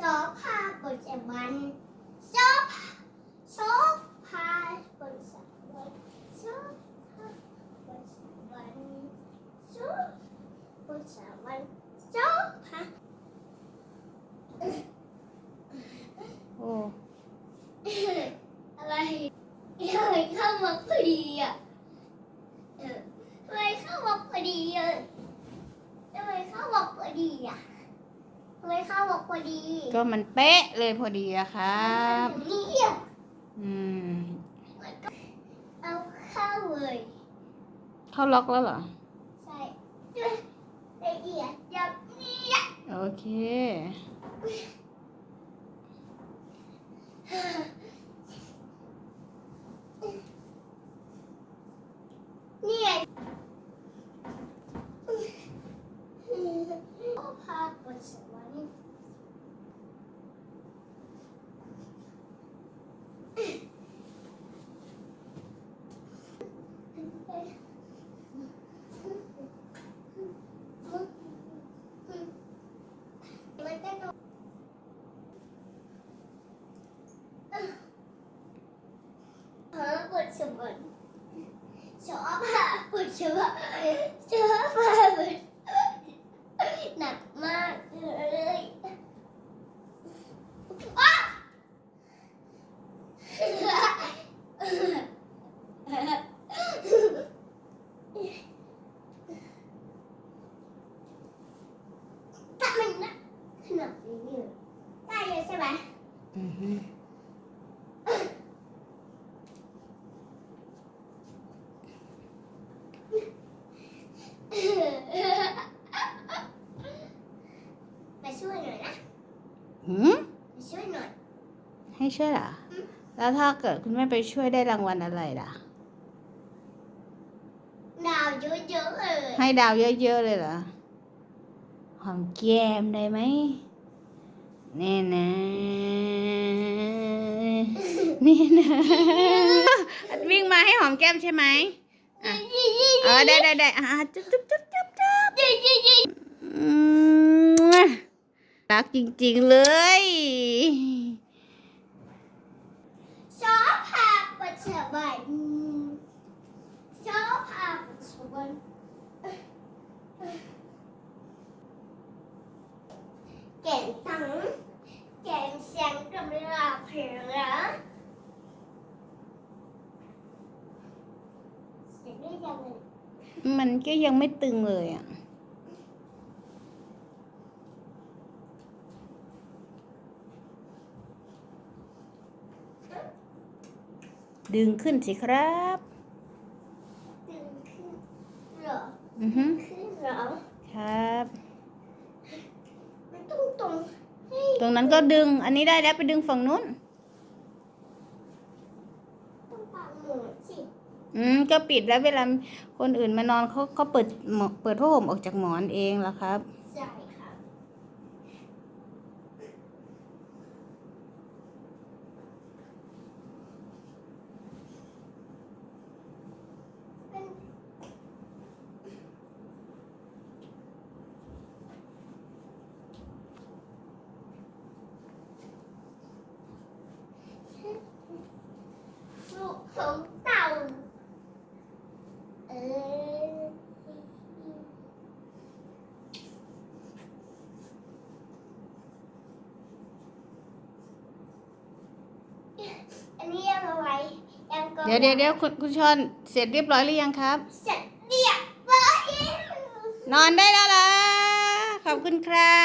โซฟาบนสวรรค์โซฟาโซฟาบนสวรรค์โซฟาบนสวรรค์โซฟาบนสวรรค์โซฟาโอ้อะไรทำไมเข้ามาพอดีอะเออทำไมเข้ามาพอดีอะทำไมเข้ามาพอดีอะ ทำไมเข้ามาพอดีก็มันเป๊ะเลยพอดีอะครับนี่อะอืมเอาเข้าเลย เข้าล็อกแล้วเหรอ ใช่ละเอียดแบบนี้อะโอเคเนี่ยพาบนสวรรค์ มันก็โดนเอ อบนสวรรค์ชอบค่ะบนสวรรค์ชอบค่ะบนหนักมากเลยอ้าวถ้ามันนะขนาดนี้เลยได้เล ยใช่ไหมอือฮึมาช่วยหน่อยนะหืมมาช่วยหน่อย ให้ช่วยเหรอ แล้วถ้าเกิดคุณแม่ไปช่วยได้รางวัลอะไรล่ะ ดาวเยอะๆเลยให้ดาวเยอะๆเลยเหรอ หอมแก้มได้ไหมแน่นะ นี่นะ วิ่งมาให้หอมแก้มใช่ไหมอะ เออได้ได้ได้อะจุ๊บจุ๊บจุ๊บจุ๊บจุ๊บอืมรักจริงๆเลยชอบพาปัจจุบันชอบพาปัจจุบันเก่งตังเก่งเสียงกำลังเพลงเสียงได้ยังไง มันก็ยังไม่ตึงเลยอะ ดึงขึ้นสิครับตึงขึ้นเหรอ อือฮึขึ้นเหรอ ครับ มันต้องตรงให้ตรงนั้นก็ดึง อันนี้ได้แล้วไปดึงฝั่งนู้น ต้องปากหมูสิ อืมก็ปิดแล้วเวลาคนอื่นมานอนเขาเขาเปิดเปิดผ้าห่มออกจากหมอนเองแล้วครับ ใช่ค่ะเป็นลูกของเต่าเออ อันนี้ยังเอาไว้ยังก็ เดี๋ยวเดี๋ยวเดี๋ยวคุณคุณชอนเสร็จเรียบร้อยหรือยังครับ เสร็จเรียบร้อยนอนได้แล้วล่ะขอบคุณครั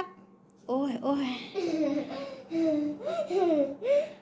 บ โอ้ยโอ้ย